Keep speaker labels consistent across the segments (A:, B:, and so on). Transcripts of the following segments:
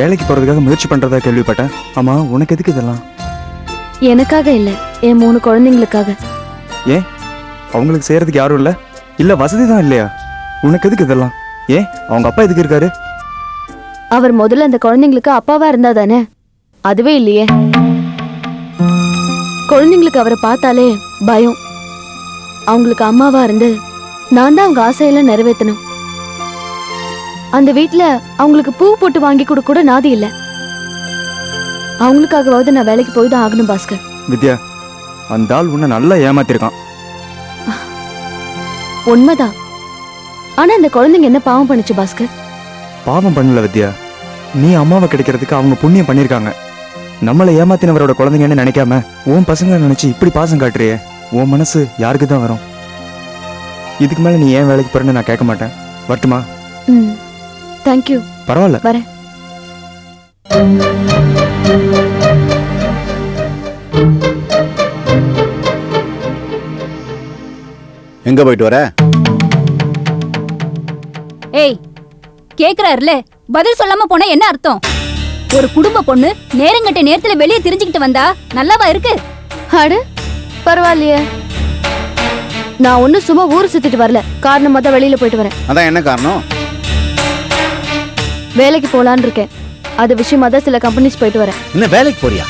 A: வேலைக்கு போறதுக்காக முயற்சி பண்றதா கேள்விப்பட்டேன். ஆமா உனக்கு எதுக்கு இதெல்லாம்?
B: எனக்காக இல்ல. என் மூணு குழந்தைங்களுக்காக.
A: ஏன் அவங்களுக்கு செய்யறதுக்கு யாரும் இல்ல? இல்ல வசதி தான் இல்லையா? உனக்கு எதுக்கு இதெல்லாம்? ஏன் அவங்க அப்பா எதுக்கு இருக்காரு?
B: அவர் முதல்ல அந்த குழந்தைங்களுக்கு அப்பாவா இருந்தா தானே அதுவே இல்லையே. குழந்தைங்களுக்கு அவரை பார்த்தாலே பயம். அவங்களுக்கு அம்மாவா இருந்து நான் தான் அவங்க ஆசையெல்லாம் நிறைவேற்றணும். அந்த வீட்ல அவங்களுக்கு பூ போட்டு வாங்கி கொடுக்க கூட நாதி இல்ல. அவங்களுக்காகவாவது நான் வேலைக்கு போய் தான் ஆகணும் பாஸ்கர்.
A: வித்யா அந்த ஆள் உன்னை நல்லா ஏமாத்திருக்கான்.
B: உண்மைதான். ஆனா அந்த குழந்தைங்க என்ன பாவம் பண்ணுச்சு பாஸ்கர்?
A: பாவம் பண்ணல வித்யா. நீ அம்மாவை கிடைக்கிறதுக்கு அவங்க புண்ணியம் பண்ணிருக்காங்க. நம்மளை ஏமாத்தினவரோட குழந்தைங்கன்னு நினைக்காம உன் பசங்களை நினைச்சு இப்படி பாசம் காட்டுறியே. உன் மனசு யாருக்கு தான் வரும்? இதுக்கு மேல நீ ஏன் வேலைக்கு போறேன்னு நான் கேட்க மாட்டேன். வரட்டுமா?
B: ம். தேங்க்யூ
A: பரவாயில்ல.
B: வரேன்.
C: எங்க போயிட்டு வர?
D: ஏய் கேக்குறாருல பதில் சொல்லாம போனா என்ன அர்த்தம்? ஒரு குடும்ப பொண்ணு நேரங்கட்ட நேரத்துல வெளியே தெரிஞ்சுக்கிட்டு வந்தா நல்லாவா இருக்கு?
B: அட பரவாயில்லையே. நான் ஒன்னும் சும்மா ஊர் சுத்திட்டு வரல. காரணமா தான் வெளியில போயிட்டு வரேன்.
C: அதான் என்ன காரணம்?
B: வேலைக்கு போலான்னு இருக்கேன். அது விஷயமா தான் சில கம்பெனிஸ் போயிட்டு வரேன்.
C: என்ன வேலைக்கு போறியா?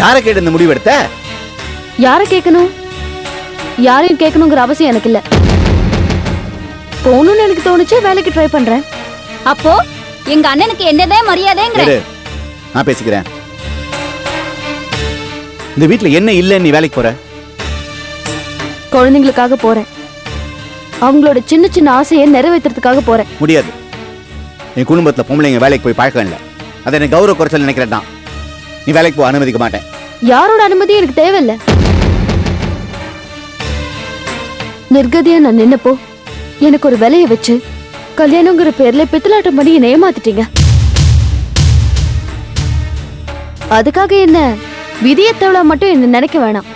C: யாரை கேட்டு இந்த முடிவு எடுத்த?
B: யாரை கேட்கணும் யாரையும் கேட்கணுங்கிற அவசியம் எனக்கு இல்ல போகணும்னு எனக்கு தோணுச்சு வேலைக்கு ட்ரை பண்றேன்.
D: அப்போ எங்க அண்ணனுக்கு என்னதே மரியாதைங்கிற
C: நான் பேசிக்கிறேன். இந்த வீட்ல என்ன இல்லைன்னு நீ வேலைக்கு போற?
B: குழந்தைங்களுக்காக போறேன். அவங்களோட சின்ன சின்ன ஆசையை நிறைவேற்றுறதுக்காக போறேன்.
C: முடியாது. என் குடும்பத்தில் பொம்பளைங்க வேலைக்கு போய் பழக்கம் இல்லை. அதை எனக்கு கௌரவ குறைச்சல் நினைக்கிறேன் தான். நீ வேலைக்கு போக அனுமதிக்க மாட்டேன்.
B: யாரோட அனுமதி எனக்கு தேவையில்ல. நிர்கதியா நான் நின்னப்போ எனக்கு ஒரு விலைய வச்சு கல்யாணங்கிற பேர்ல பித்தலாட்டம் பண்ணி என்னை ஏமாத்திட்டீங்க. அதுக்காக என்ன விதியத்தவளா மட்டும் என்ன நினைக்க வேணாம்.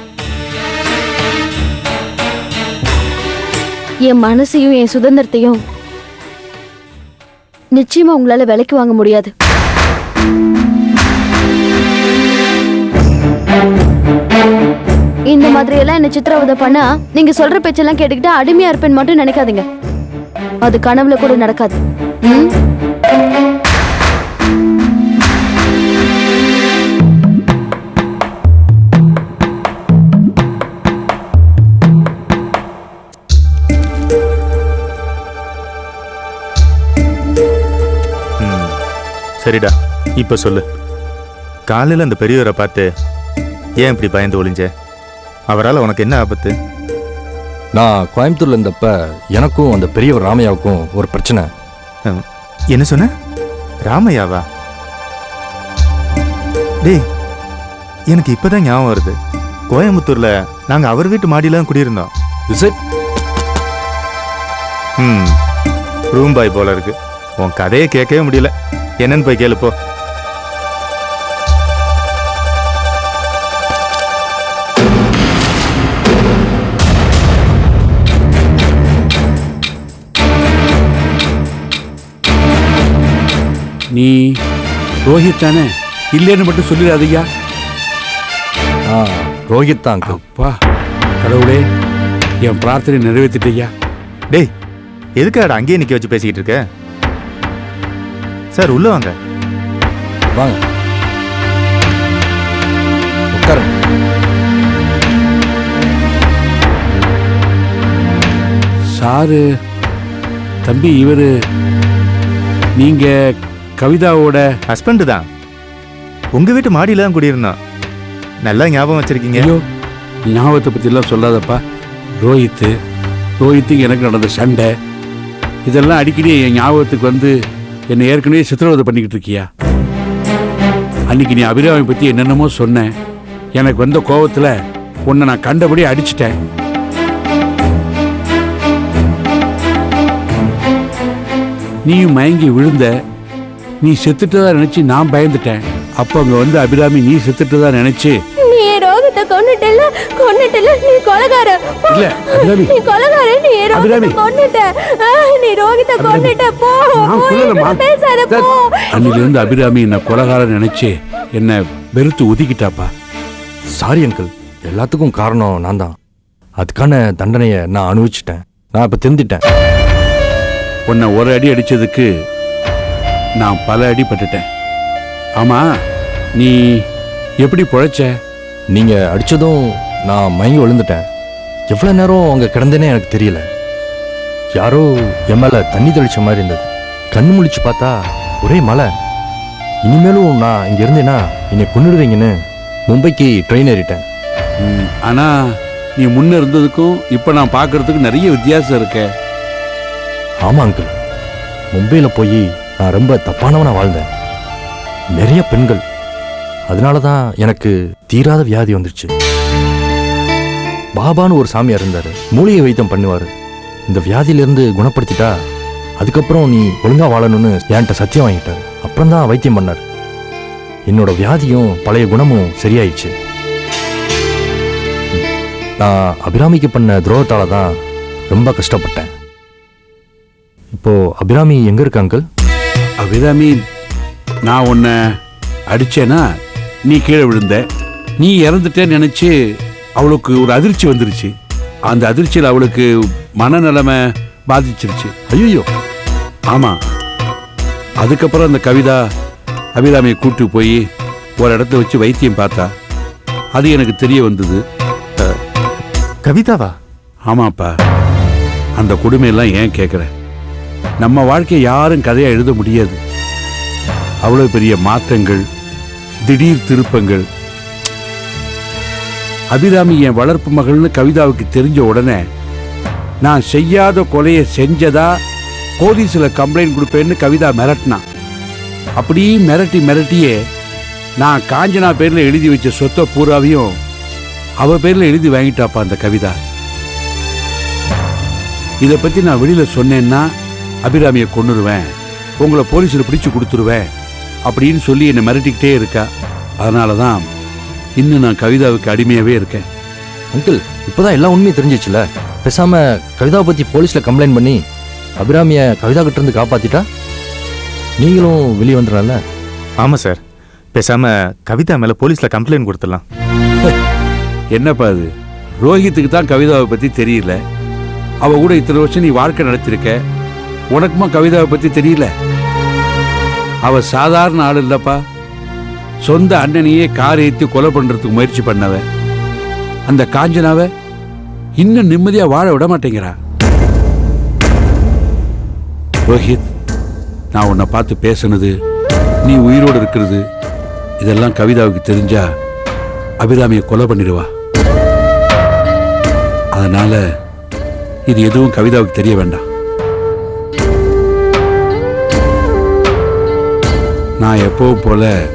B: என் மனசையும் என் சுதந்திரத்தையும் நிச்சயமா உங்களால விலைக்கு வாங்க முடியாது. இந்த மாதிரி எல்லாம் என்ன சித்திரவதை பண்ணா நீங்க சொல்ற பேச்செல்லாம் கேட்டுக்கிட்டு அடிமையா இருப்பேன்னு மட்டும் நினைக்காதீங்க. அது கனவுல கூட நடக்காது.
E: சரிடா இப்போ சொல்லு. காலையில் அந்த பெரியவரை பார்த்து ஏன் இப்படி பயந்து ஒளிஞ்ச? அவரால் உனக்கு என்ன ஆபத்து?
F: நான் கோயம்புத்தூர்ல இருந்தப்ப எனக்கும் அந்த பெரியவர் ராமையாவுக்கும் ஒரு பிரச்சனை.
E: என்ன சொன்ன? ராமையாவா? டேய் எனக்கு இப்பதான் ஞாபகம் வருது. கோயம்புத்தூர்ல நாங்க அவர் வீட்டு மாடியில தான் குடியிருந்தோம்.
F: Is it
E: um room boy போல இருக்கு. உன் கதையை கேட்கவே முடியல. என்னன்னு போய் கேளு போ.
G: நீ ரோஹித் தானே? இல்லைன்னு மட்டும் சொல்லிடாதய்யா
F: ஆ ரோஹித் தான்.
G: அப்பா கடவுளே என் பிரார்த்தனை நிறைவேற்றிட்டய்யா
E: டேய் எதுக்காடா அங்கேயே நிக்க வச்சு பேசிக்கிட்டு இருக்க? சார் உள்ள வாங்க.
F: வாங்க. உட்காருங்க.
G: சாரு தம்பி இவரு நீங்க கவிதாவோட
E: ஹஸ்பண்டு தான். உங்க வீட்டு மாடியில தான் குடியிருந்தோம் நல்லா ஞாபகம் வச்சிருக்கீங்க.
G: ஐயோ ஞாபகத்தை பற்றிலாம் சொல்லாதப்பா. ரோஹித்து ரோஹித்துக்கு எனக்கு நடந்த சண்டை இதெல்லாம் அடிக்கடி என் ஞாபகத்துக்கு வந்து என்னை ஏற்கனவே சித்திரவதை பண்ணிக்கிட்டு இருக்கியா? அன்னைக்கு நீ அபிராமி பற்றி என்னென்னமோ சொன்னேன் எனக்கு வந்த கோபத்தில் உன்னை நான் கண்டபடி அடிச்சிட்டேன். நீயும் மயங்கி விழுந்த நீ செத்துட்டதா நினச்சி நான் பயந்துட்டேன். அப்போ அங்கே வந்து அபிராமி நீ செத்துட்டதா
B: தான் நினச்சி கொன்னுட்டல கொன்னுட்டல நீ கொலகார.
G: இல்ல, அபிராமி.
B: நீ கொலகார நீ
G: அபிராமி.
B: ரோகித கொன்னுட்ட நீ ரோகித கொன்னுட்ட போ பேசாத போ.
G: அன்னிலிருந்து அபிராமி என்ன கொலகாரம் நினைச்சு என்ன வெறுத்து ஒதுக்கிட்டாப்பா
F: சாரி அங்கிள் எல்லாத்துக்கும் காரணம் நான் தான் அதுக்கான தண்டனையை நான் அனுபவிச்சிட்டேன். நான் இப்போ திருந்திட்டேன்.
G: உன்னை ஒரு அடி அடிச்சதுக்கு நான் பல அடி பட்டுட்டேன். ஆமா நீ எப்படி பொழைச்ச?
F: நீங்கள் அடித்ததும் நான் மயங்கி விழுந்துட்டேன். எவ்வளோ நேரம் அங்கே கிடந்தேனே எனக்கு தெரியல. யாரோ என் மேலே தண்ணி தெளிச்ச மாதிரி இருந்தது. கண்ணு முழிச்சு பார்த்தா ஒரே மழை இனிமேலும் நான் இங்கே இருந்தேன்னா என்னை கொண்டுடுவீங்கன்னு மும்பைக்கு ட்ரெயின் ஏறிட்டேன்.
G: ம், ஆனா நீ முன்ன இருந்ததுக்கும் இப்ப நான் பார்க்கறதுக்கு நிறைய வித்தியாசம் இருக்கே.
F: ஆமாம் அங்கிள் மும்பையில் போய் நான் ரொம்ப தப்பானவனா வாழ்ந்தேன். நிறைய பெண்கள் அதனால தான் எனக்கு தீராத வியாதி வந்துருச்சு. பாபான்னு ஒரு சாமியார் இருந்தார் மூலிகை வைத்தியம் பண்ணுவார். இந்த வியாதியிலிருந்து குணப்படுத்திட்டா அதுக்கப்புறம் நீ ஒழுங்காக வாழணும்னு என்கிட்ட சத்தியம் வாங்கிட்டார். அப்புறம் தான் வைத்தியம் பண்ணார். என்னோட வியாதியும் பழைய குணமும் சரியாயிடுச்சு. நான் அபிராமிக்கு பண்ண துரோகத்தால் தான் ரொம்ப கஷ்டப்பட்டேன். இப்போது அபிராமி எங்கே இருக்காங்க
G: அபிராமி நான் உன்னை அடித்தேன்னா நீ கீழே விழுந்த. நீ இறந்துட்டேன்னு நினைச்சு அவளுக்கு ஒரு அதிர்ச்சி வந்துருச்சு. அந்த அதிர்ச்சியில் அவளுக்கு மனநிலைமை பாதிச்சிருச்சு.
F: ஐயோ
G: ஆமா. அதுக்கப்புறம் அந்த கவிதா அபிராமியை கூட்டு போய் ஒரு இடத்துல வச்சு வைத்தியம் பார்த்தா. அது எனக்கு தெரிய வந்தது.
E: கவிதாவா?
G: ஆமாப்பா. அந்த கொடுமையெல்லாம் ஏன் கேட்குற நம்ம வாழ்க்கையை யாரும் கதையா எழுத முடியாது. அவ்வளோ பெரிய மாற்றங்கள் திடீர் திருப்பங்கள். அபிராமி என் வளர்ப்பு மகள்னு கவிதாவுக்கு தெரிஞ்ச உடனே நான் செய்யாத கொலையை செஞ்சதா? போலீஸில் கம்ப்ளைண்ட் கொடுப்பேன்னு கவிதா மிரட்டினான் அப்படியே மிரட்டி மிரட்டியே நான் காஞ்சனா பேரில் எழுதி வச்ச சொத்தை பூராவையும் அவ பேரில் எழுதி வாங்கிட்டாப்பா அந்த கவிதா. இதை பற்றி நான் வெளியில் சொன்னேன்னா அபிராமியை கொண்டுருவேன் உங்களை போலீஸில் பிடிச்சு கொடுத்துருவேன். அப்படின்னு சொல்லி என்னை மிரட்டிக்கிட்டே இருக்கா. அதனால தான் இன்னும் நான் கவிதாவுக்கு அடிமையாவே இருக்கேன்.
F: அங்கிள் இப்போதான் எல்லா உண்மையும் தெரிஞ்சிச்சுல? பேசாம கவிதாவை பத்தி போலீஸ்ல கம்ப்ளைண்ட் பண்ணி அபிராமிய கவிதா கிட்ட இருந்து காப்பாத்திட்டா? நீங்களும் வெளியே வந்துடலாம்ல?
E: ஆமாம் சார் பேசாம கவிதா மேலே போலீஸில் கம்ப்ளைண்ட் கொடுத்துடலாம்.
G: என்னப்பா அது? ரோஹித்துக்கு தான் கவிதாவை பத்தி தெரியல. அவ கூட இத்தனை வருஷம் நீ வாழ்க்கை நடத்திருக்க. உனக்குமா கவிதாவை பத்தி தெரியல? அவ சாதாரண ஆள் இல்லப்பா. சொந்த அண்ணனையே கார் ஏற்றி கொலை பண்றதுக்கு முயற்சி பண்ணவ. அந்த காஞ்சனாவ இன்னும் நிம்மதியா வாழ விட மாட்டேங்கிறா. ரோஹித் நான் உன்னை பார்த்து பேசுனது நீ உயிரோடு இருக்கிறது இதெல்லாம் கவிதாவுக்கு தெரிஞ்சா அபிராமியை கொலை பண்ணிடுவா. அதனால இது எதுவும் கவிதாவுக்கு தெரிய வேண்டாம். நான் எப்பவும் போல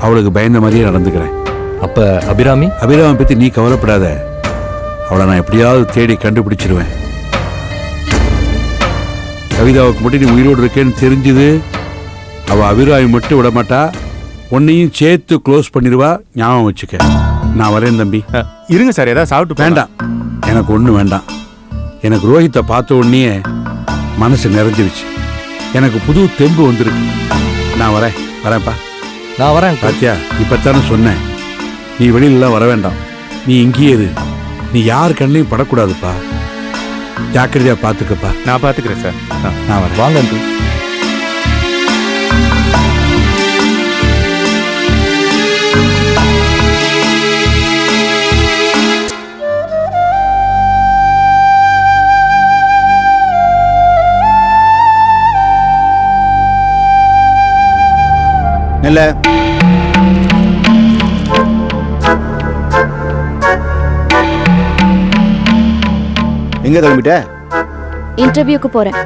G: அவளுக்கு பயந்த மாதிரியே நடந்துக்கிறேன்.
F: அப்ப அபிராமி?
G: அபிராமி பத்தி நீ கவலைப்படாத. அவளை நான் எப்படியாவது தேடி கண்டுபிடிச்சிருவேன். கவிதாவுக்கு மட்டும் நீ உயிரோடு இருக்கேன்னு தெரிஞ்சுது. அவ அபிராமி மட்டும் விட மாட்டா உன்னையும் சேர்த்து க்ளோஸ் பண்ணிடுவா ஞாபகம் வச்சுக்க. நான் வரேன் தம்பி.
E: இருங்க சார் ஏதாவது சாப்பிட்டு.
G: வேண்டாம். எனக்கு ஒன்றும் வேண்டாம். எனக்கு ரோஹித்தை பார்த்த உடனே மனசு நிறைஞ்சிருச்சு. எனக்கு புது தெம்பு வந்திருக்கு. நான் வரேன். வரேன்ப்பா.
F: நான் வரேன்.
G: பாத்தியா இப்பத்தானே சொன்னேன். நீ வெளியிலலாம் வர வேண்டாம். நீ இங்கேயே இரு. நீ யார் கண்ணையும் படக்கூடாதுப்பா. ஜாக்கிரதையா பார்த்துக்கப்பா
E: நான் பார்த்துக்கிறேன் சார்.
G: நான் வரேன்.
F: வாங்க
C: நெல்ல. எங்க கிளம்பிட்ட?
B: இன்டர்வியூக்கு போறேன்.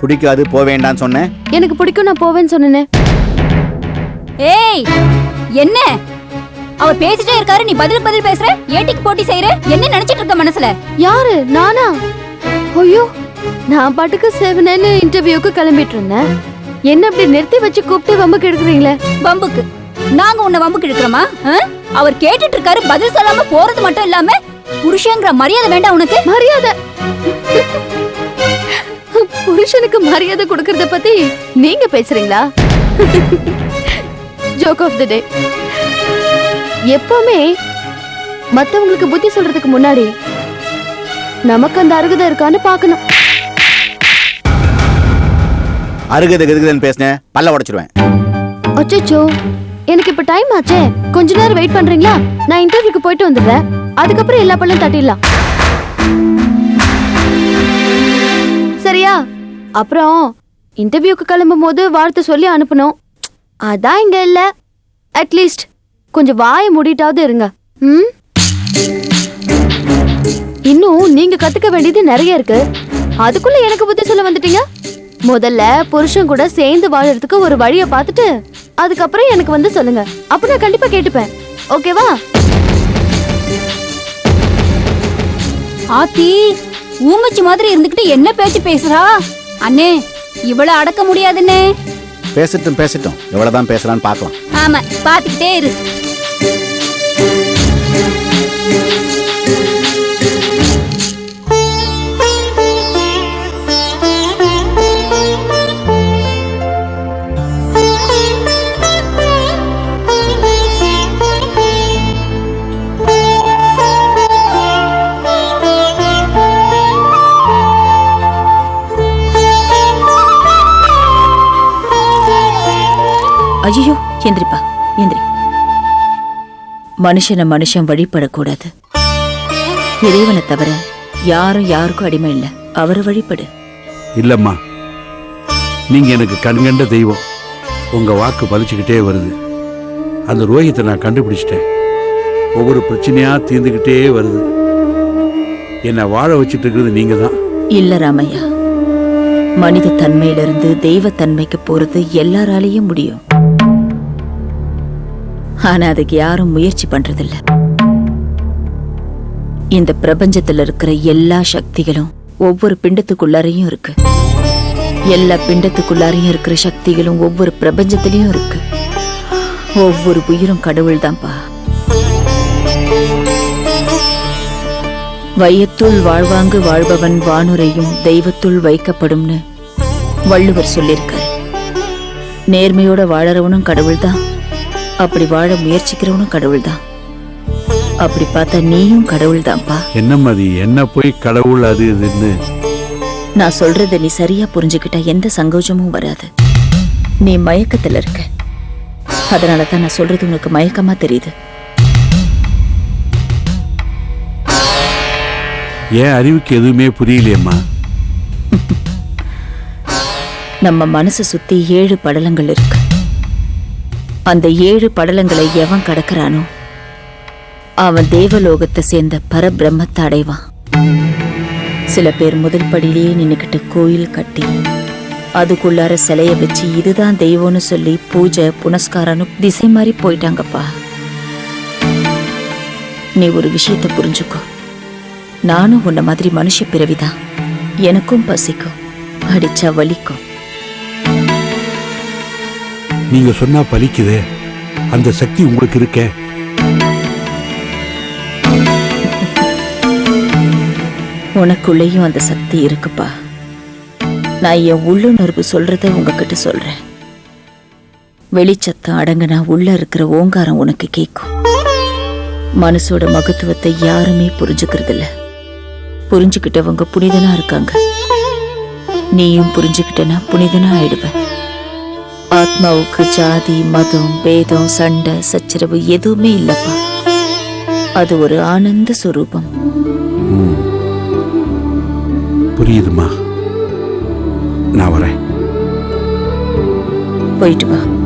C: பிடிக்காது போக வேண்டாம்னு சொன்னேன்.
B: எனக்கு பிடிக்கும் நான் போவேன்னு சொன்னேனே.
D: ஏய் என்ன? அவ பேசிட்டே இருக்காரு நீ பதில் பதில் பேசுற? ஏட்டிக்கு போட்டி செய்யற என்ன நினைச்சிட்டு இருக்க மனசுல?
B: யாரு நானா? ஐயோ நான் பாட்டுக்கு செவனேன்னு இன்டர்வியூக்கு கிளம்பிட்டு இருந்தேன். என்ன அப்படி நிறுத்தி வச்சு கூப்பிட்டு வம்புக்கு எடுக்கிறீங்களே?
D: வம்புக்கு. நாங்க உன்னை வம்புக்கு இழுக்கிறோமா ஆ? அவர் கேட்டுட்டு இருக்காரு பதில் சொல்லாம போறது மட்டும் இல்லாம புருஷங்கிற மரியாதை வேண்டாம் உனக்கு.
B: மரியாதை. புருஷனுக்கு மரியாதை கொடுக்கறத பத்தி நீங்க பேசுறீங்களா? ஜோக் ஆஃப் தி டே எப்பவுமே மத்தவங்களுக்கு புத்தி சொல்றதுக்கு முன்னாடி நமக்கு அந்த அருகதை இருக்கான்னு பார்க்கணும்.
C: அருகது கதுகுதுன்னு பேசினேன் பல்ல உடைச்சிருவேன்.
B: அச்சோ எனக்கு இப்ப டைம் ஆச்சே. கொஞ்ச நேரம் வெயிட் பண்றீங்களா? நான் இன்டர்வியூக்கு போயிட்டு வந்துடுறேன். அதுக்கப்புறம் எல்லா பல்லும் தட்டிடலாம். சரியா? அப்புறம் இன்டர்வியூக்கு கிளம்பும் போது வாழ்த்து சொல்லி அனுப்பணும். அதான் இங்க இல்ல. அட்லீஸ்ட் கொஞ்சம் வாயை மூடிட்டாவது இருங்க. ம்? இன்னும் நீங்க கத்துக்க வேண்டியது நிறைய இருக்கு. அதுக்குள்ள எனக்கு புத்தி சொல்ல வந்துட்டீங்க? முதல்ல புருஷன் கூட சேர்ந்து வாழறதுக்கு ஒரு வழியை பார்த்துட்டு அதுக்கப்புறம் எனக்கு வந்து சொல்லுங்க. அப்ப நான் கண்டிப்பா கேட்டுப்பேன். ஓகேவா?
D: ஆத்தி ஊமச்சி மாதிரி இருந்துகிட்டு என்ன பேச்சு பேசுறா? அண்ணே இவ்வளவு அடக்க முடியாதுன்னே
C: பேசட்டும் பேசட்டும். எவ்வளவுதான் பேசலாம்னு பார்க்கலாம்.
D: ஆமா பாத்துக்கிட்டே இரு.
H: ஐயோ எந்திரிப்பா எந்திரி. மனுஷனை மனுஷன் வழிபடக்கூடாது. இறைவனை தவிர யாரும் யாருக்கும் அடிமை இல்லை. அவரை வழிபடு.
G: இல்லம்மா நீங்க எனக்கு கண்கண்ட தெய்வம். உங்க வாக்கு பலிச்சுக்கிட்டே வருது. அந்த ரோஹித்தை நான் கண்டுபிடிச்சிட்டேன். ஒவ்வொரு பிரச்சனையா தீர்ந்துக்கிட்டே வருது. என்னை வாழ வச்சுட்டு இருக்கிறது நீங்க தான்
H: இல்ல ராமையா மனித தன்மையிலிருந்து தெய்வத்தன்மைக்கு போறது எல்லாராலையும் முடியும். ஆனா அதுக்கு யாரும் முயற்சி பண்றதில்ல. இந்த பிரபஞ்சத்துல இருக்கிற எல்லா சக்திகளும் ஒவ்வொரு பிண்டத்துக்குள்ளாரையும் இருக்கு. எல்லா பிண்டத்துக்குள்ளாரையும் இருக்கிற சக்திகளும் ஒவ்வொரு பிரபஞ்சத்திலையும் இருக்கு. ஒவ்வொரு உயிரும் கடவுள் தான்ப்பா வையத்துள் வாழ்வாங்கு வாழ்பவன் வானுரையும் தெய்வத்துள் வைக்கப்படும்னு வள்ளுவர் சொல்லியிருக்காரு. நேர்மையோட வாழறவனும் கடவுள்தான். அப்படி வாழ முயற்சிக்கிறவனும் கடவுள்தான். அப்படி பார்த்தா நீயும் கடவுள்தான்ப்பா.
G: என்னம்மா அது? என்ன போய் கடவுள் அது இதுன்னு?
H: நான் சொல்றத நீ சரியா புரிஞ்சுக்கிட்டா எந்த சங்கோஜமும் வராது. நீ மயக்கத்துல இருக்க. அதனால தான் நான் சொல்றது உனக்கு மயக்கமா தெரியுது.
G: ஏன் அறிவுக்கு எதுவுமே புரியலையம்மா?
H: நம்ம மனசை சுத்தி ஏழு படலங்கள் இருக்கு. அந்த ஏழு படலங்களை எவன் கடக்கிறானோ அவன் தேவலோகத்தை சேர்ந்த பரபிரம்மத்தை அடைவான். சில பேர் முதல் படியிலேயே நின்னுக்கிட்டு கோயில் கட்டி அதுக்குள்ளார சிலைய வச்சு இதுதான் தெய்வம்னு சொல்லி பூஜை புனஸ்காரம்னு திசை மாறி போயிட்டாங்கப்பா. நீ ஒரு விஷயத்தை புரிஞ்சுக்கோ. நானும் உன்ன மாதிரி மனுஷ பிறவிதான். எனக்கும் பசிக்கும். அடிச்சா வலிக்கும்.
G: நீங்க சொன்னா பலிக்குது. அந்த சக்தி உங்களுக்கு இருக்க.
H: உனக்குள்ளேயும் அந்த சக்தி இருக்குப்பா. நான் என் உள்ளுணர்வு சொல்றத உங்ககிட்ட சொல்றேன். வெளிச்சத்தம் அடங்குனா உள்ள இருக்கிற ஓங்காரம் உனக்கு கேட்கும் மனசோட மகத்துவத்தை யாருமே புரிஞ்சுக்கிறது இல்ல புரிஞ்சுக்கிட்டவங்க புனிதனா இருக்காங்க. நீயும் புரிஞ்சுக்கிட்டனா புனிதனா ஆயிடுவேன் ஆத்மாவுக்கு ஜாதி மதம் பேதம் சண்டை சச்சரவு எதுவுமே இல்லப்பா. அது ஒரு ஆனந்த சுரூபம்.
G: புரியுதுமா? நான் வரேன்.
H: போயிட்டு வா.